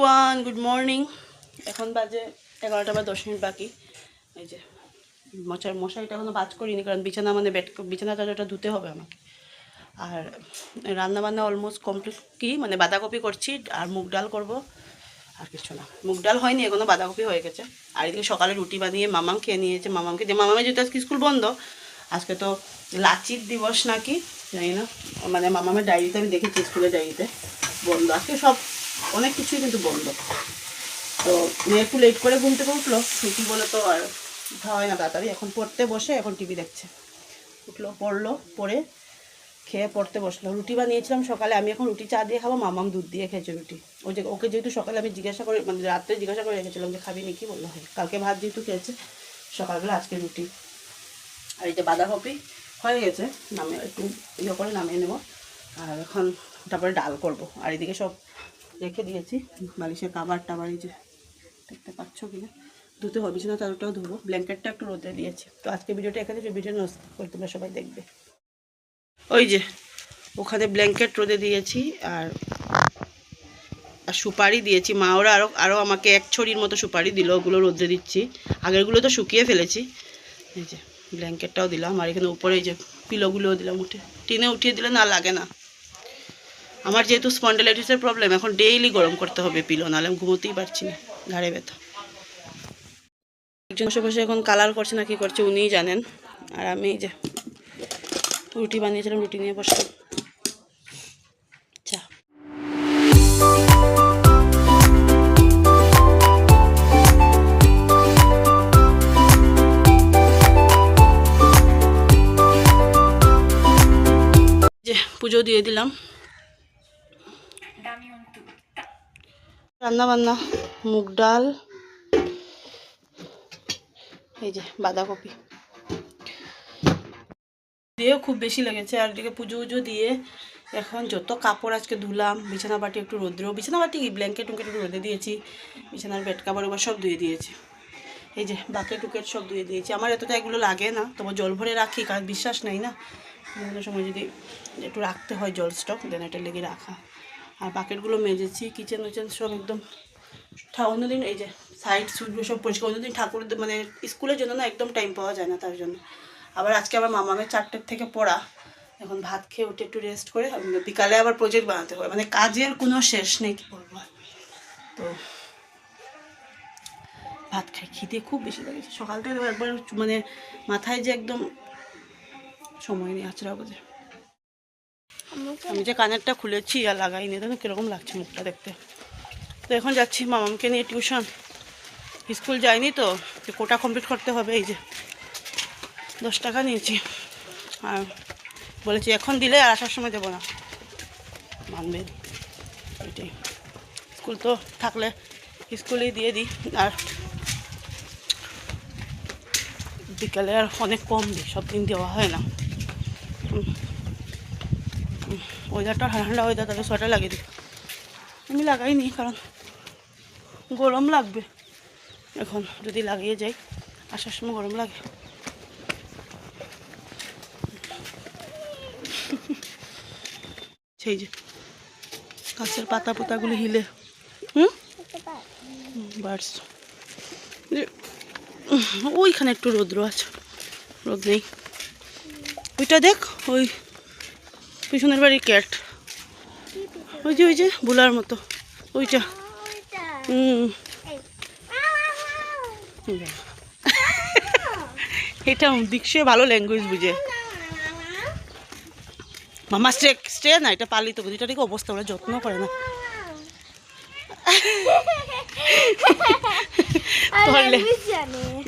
One good morning এখন বাজে এগারোটা বা দশ মিনিট বাকি। এই যে মশার মশারিটা এখনও বাজ করিনি, কারণ বিছানা মানে বেড, বিছানা চাদরটা ধুতে হবে আমাকে। আর রান্না বান্না অলমোস্ট কমপ্লিট কি? মানে বাঁধাকপি করছি আর মুগ ডাল করব। আর কিছু না। মুগ ডাল হয়নি, এখনও বাঁধাকপি হয়ে গেছে। আর এদিকে সকালে রুটি বানিয়ে মামাম খেয়ে নিয়েছে। মামামকে দিয়ে মামামের যেহেতু আজকে স্কুল বন্ধ, আজকে তো লাচির দিবস নাকি, জানি না। মানে মামামের ডায়েরিতে আমি দেখেছি, স্কুলের ডায়েরিতে। বন্ধ। আজকে সব অনেক কিছুই কিন্তু বন্ধ। তো মেয়ে একটু লেট করে ঘুম থেকে উঠল ছুটি বলে তো আর উঠা হয় না তাড়াতাড়ি। এখন পড়তে বসে, এখন টিভি দেখছে। উঠল, পড়ল, পড়ে খেয়ে পড়তে বসল। রুটি বানিয়েছিলাম সকালে, আমি এখন রুটি চা দিয়ে খাব, মামাম দুধ দিয়ে খেয়েছে রুটি। ওই যে ওকে যেহেতু সকালে আমি জিজ্ঞাসা করে মানে রাত্রে জিজ্ঞাসা করে রেখেছিলাম যে খাবি নাকি, বলল হয়। কালকে ভাত যেহেতু খেয়েছে, সকালবেলা আজকে রুটি। আর এই যে বাঁধাকপি হয়ে গেছে নামে একটু ইয়ে করে নামিয়ে নেব। আর এখন তারপরে ডাল করব। আর এদিকে সব রেখে দিয়েছি। বালিশের কাবার টাবার এই যে দেখতে পাচ্ছ কিনা? ধুতে হবে, বিছানা চাদরটাও ধুবো। ব্ল্যাঙ্কেটটা একটু রোদে দিয়েছি। তো আজকে ভিডিওটা এখানে যে ভিডিও করে তোমরা সবাই দেখবে। ওই যে, ওখানে ব্ল্যাঙ্কেট রোদে দিয়েছি আর আর সুপারি দিয়েছি। মা ওরা আরও আরও আমাকে এক ছড়ির মতো সুপারি দিল, ওগুলো রোদে দিচ্ছি। আগেরগুলো তো শুকিয়ে ফেলেছি। এই যে ব্ল্যাঙ্কেটটাও দিলাম। আর এখানে উপরে এই যে পিলোগুলোও দিলাম উঠে। টিনে উঠিয়ে দিলে না লাগে না। আমার যেহেতু স্পন্ডেলাইটিসের প্রবলেম এখন ডেইলি গরম করতে হবে পিলো নাহলে আমি ঘুমোতেই পারছি না, ঘাড়ে ব্যথা। একজন বসে বসে এখন কালার করছে না, কি করছে উনিই জানেন। আর আমি যে রুটি বানিয়েছিলাম, রুটি নিয়ে চা। পুজো দিয়ে দিলাম। রান্না বান্না মুগ ডাল, এই যে বাঁধাকপি। দিয়েও খুব বেশি লেগেছে, আর এদিকে পুজো উজো দিয়ে এখন যত কাপড় আজকে ধুলাম বিছানা বাটি একটু রোদ্র বিছানা বাটি কি ব্ল্যাঙ্কেট টুঙ্কেট একটু রোদে দিয়েছি, বিছানার বেড কাপড় এবার সব ধুয়ে দিয়েছি। এই যে বাকেট টুকেট সব ধুয়ে দিয়েছি, আমার এতটা এগুলো লাগে না, তবে জল ভরে রাখি, কারণ বিশ্বাস নেই না। বিভিন্ন সময় যদি একটু রাখতে হয় জল স্টক দেন এটা লেগে রাখা। আর বাকেটগুলো মেজেছি কিচেন উচেন সব একদম অন্যদিন এই যে সাইড সুইটগুলো সব পরিষ্কার, অন্যদিন ঠাকুর মানে স্কুলের জন্য না একদম টাইম পাওয়া যায় না তার জন্য। আবার আজকে আবার মামামের চারটের থেকে পড়া। এখন ভাত খেয়ে উঠে একটু রেস্ট করে বিকালে আবার প্রজেক্ট বানাতে হবে। মানে কাজের কোনো শেষ নেই, কি বলব। তো ভাত খাই, খিদে খুব বেশি লেগেছে। সকাল থেকে একবার মানে মাথায় যে একদম সময় নেই আচরা বোঝে আমি যে কানেরটা খুলেছি আর লাগাইনি দেখো কীরকম লাগছে মুখটা দেখতে। তো এখন যাচ্ছি মামামকে নিয়ে টিউশন। স্কুল যাইনি তো তো কোটা কমপ্লিট করতে হবে, এই যে দশ টাকা নিয়েছি। আর বলেছি, এখন দিলে আর আসার সময় দেবো না। মানবে ওইটাই স্কুল তো থাকলে স্কুলেই দিয়ে দিই। আর বিকালে আর অনেক কম দিই, সব দিন দেওয়া হয় না। ওয়েদারটা ঠান্ডা ঠান্ডা ওয়েদার তাহলে সোয়েটার লাগিয়ে দিই। আমি লাগাইনি কারণ গরম লাগবে। এখন যদি লাগিয়ে যাই, আসার সময় গরম লাগে। সেই যে গাছের পাতা পোতাগুলো হিলে। হুম? বার্ডস ওইখানে একটু রৌদ্র আছে। রোদ নেই। ওইটা দেখ, ওই পিছনের বাড়ির ক্যাট ওই যে ওই যে বুলার মতো। ওইটা। হুম। এটা দিকশে ভালো ল্যাঙ্গুয়েজ বুঝে। মামা স্টে স্টে না এটা পালিত এটা ঠিক অবস্থা ওরা যত্ন করে না।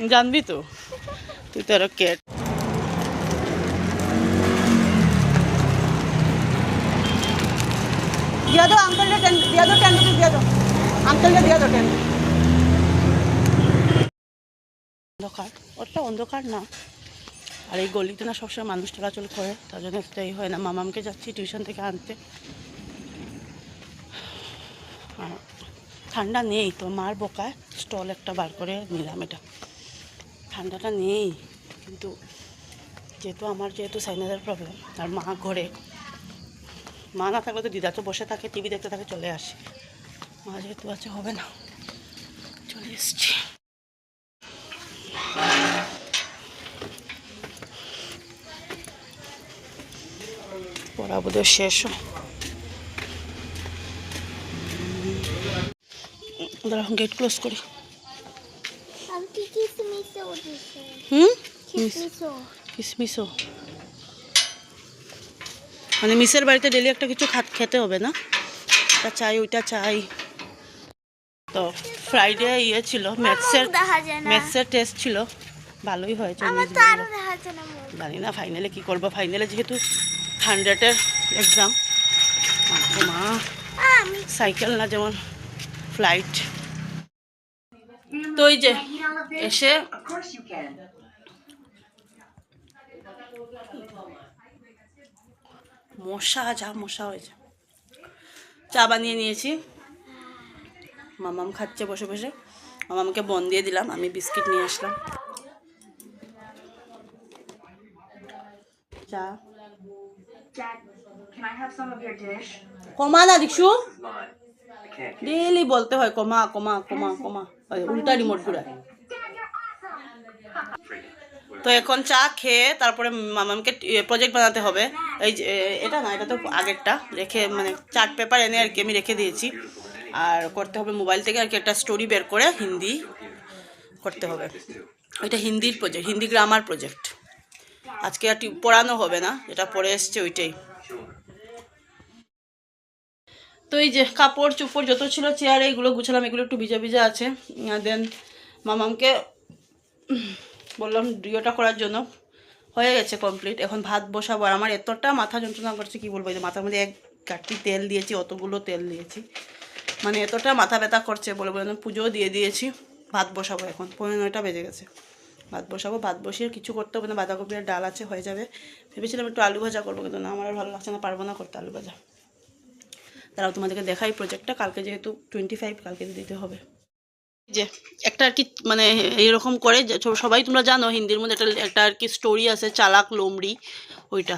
জানবি তো? তুই তো আরও ক্যাট দিয়া দো আঙ্কেলটা টেন দিয়া টেন রুপিস দিয়া দিয়া টেন অন্ধকার ওটা অন্ধকার না। আর এই গলিতে না সবসময় মানুষ চলাচল করে, তার জন্য একটাই হয় না, মামামকে যাচ্ছি টিউশন থেকে আনতে। ঠান্ডা নেই তো, মার বোকায় স্টল একটা বার করে নিলাম এটা। ঠান্ডাটা নেই, কিন্তু যেহেতু আমার যেহেতু সাইনাসের প্রবলেম আর মা ঘরে মা না থাকলে তো দিদা তো বসে থাকে টিভি দেখতে থাকে চলে আসে। মা যেহেতু আছে হবে না। চলে এসছি। পড়া বোধহয় শেষ। দাঁড়াও গেট ক্লোজ করি। হুম? কিসমিসও। কিসমিসও। মানে মিসের বাড়িতে ডেলি একটা কিছু খাত- খেতে হবে না। এটা চাই ওইটা চাই। তো ফ্রাইডে ইয়ে ছিল ম্যাথসের ম্যাথসের টেস্ট ছিল। ভালোই হয়েছে আমার তো ইংরেজি দেখা যায় না জানি না ফাইনালে কি করব ফাইনালে যেহেতু হান্ড্রেডের এক্সাম মা সাইকেল না যেমন ফ্লাইট তো এই যে এসে মশা যা মশা হয়েছে। চা বানিয়ে নিয়েছি। মামাম খাচ্ছে বসে বসে। মামামকে বন দিয়ে দিলাম আমি বিস্কিট নিয়ে আসলাম। চা? কমা না get ডেলি বলতে হয় কমা কমা কমা কমা। উল্টা রিমোট ঘুরায়. তো এখন চা খেয়ে তারপরে মামামকে প্রজেক্ট বানাতে হবে। এই যে এটা না, এটা তো আগেরটা। রেখে মানে চার্ট পেপার এনে আর কি আমি রেখে দিয়েছি। আর করতে হবে মোবাইল থেকে আর কি একটা স্টোরি বের করে হিন্দি করতে হবে। এটা হিন্দির প্রজেক্ট হিন্দি গ্রামার প্রজেক্ট আজকে আর পড়ানো হবে না, যেটা পড়ে এসছে ওইটাই। তো এই যে কাপড় চোপড় যত ছিল, চেয়ারে এইগুলো গুছালাম, এগুলো একটু ভিজা ভিজা আছে। দেন মামামকে বললাম ডিওটা করার জন্য। হয়ে গেছে কমপ্লিট এখন ভাত বসাবো। আর আমার এতটা মাথা যন্ত্রণা করছে, কি বলব? যে মাথার মধ্যে এক কাঠি তেল দিয়েছি, অতগুলো তেল দিয়েছি। মানে এতটা মাথা ব্যথা করছে বলে বলে পুজোও দিয়ে দিয়েছি। ভাত বসাবো এখন। পনেরো নয়টা বেজে গেছে। ভাত বসাবো। ভাত বসিয়ে কিছু করতে হবে না। বাঁধাকপি আর ডাল আছে, হয়ে যাবে। ভেবেছিলাম একটু আলু ভাজা করব, কিন্তু না, আমার আর ভালো লাগছে না। পারব না করতে আলু ভাজা। তারাও তোমাদেরকে দেখাই। প্রজেক্টটা কালকে যেহেতু টোয়েন্টি ফাইভ কালকে দিতে হবে। যে একটা আর কি মানে এরকম করে সবাই তোমরা জানো হিন্দির মধ্যে একটা একটা আর কি স্টোরি আছে, চালাক লোমড়ি, ওইটা।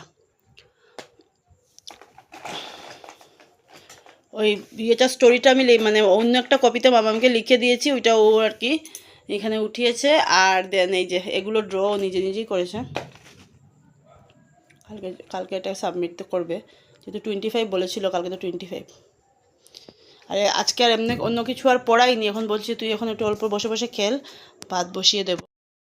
ওই ইয়েটা স্টোরিটা আমি মানে অন্য একটা কপিতে মামাকে লিখে দিয়েছি, ওইটা ও আর কি এখানে উঠিয়েছে, আর দেন এই যে এগুলো ড্র নিজে নিজেই করেছে। কালকে কালকে এটা সাবমিট তো করবে। যেহেতু টোয়েন্টি ফাইভ বলেছিল, কালকে তো টোয়েন্টি ফাইভ আরে আজকে আর এমনি অন্য কিছু আর পড়াইনি। এখন বলছি, তুই এখন একটু অল্প বসে বসে খেল, ভাত বসিয়ে দেবো।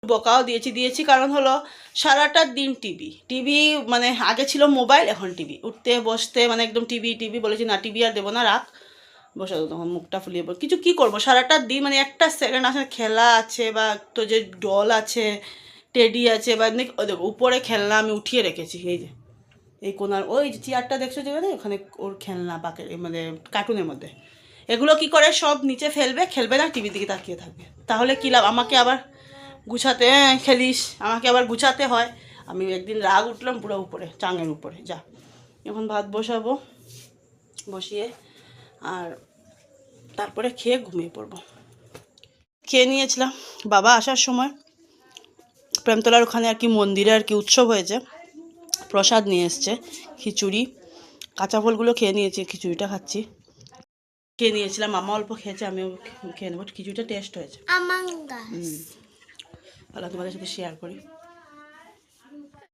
বকাও দিয়েছি দিয়েছি। কারণ হলো, সারাটা দিন টিভি। টিভি মানে আগে ছিল মোবাইল, এখন টিভি। উঠতে, বসতে মানে একদম টিভি টিভি বলেছি, না, টিভি আর দেবো না, রাখ। বসে তখন মুখটা ফুলিয়ে পড়। কিছু কি করব? সারাটা দিন মানে একটা সেকেন্ড আসলে খেলা আছে বা তো যে ডল আছে টেডি আছে বা এমনি উপরে খেলনা আমি উঠিয়ে রেখেছি, এই যে। এই কোনার ওই যে চেয়ারটা দেখছ যেখানে ওখানে? ওর খেলনা বাকের মানে কার্টুনের মধ্যে। এগুলো কি করে? সব নিচে ফেলবে খেলবে না টিভি দিকে তাকিয়ে থাকবে। তাহলে কী লাভ? আমাকে আবার গুছাতে "হ্যাঁ, খেলিস। আমাকে আবার গুছাতে হয়। আমি একদিন রাগ উঠলাম পুরো উপরে চাঙের উপরে। যা এখন ভাত বসাবো বসিয়ে আর তারপরে খেয়ে ঘুমিয়ে পড়ব। খেয়ে নিয়েছিলাম। বাবা আসার সময় প্রেমতলার ওখানে আর কি মন্দিরে আর কি উৎসব হয়েছে। প্রসাদ নিয়ে এসছে খিচুড়ি। কাঁচা ফলগুলো খেয়ে নিয়েছি খিচুড়িটা খাচ্ছি। খেয়ে নিয়েছিলাম মামা অল্প খেয়েছে আমিও খেয়ে নেব খিচুড়িটা টেস্ট হয়েছে। ভালো তোমাদের সাথে শেয়ার করি।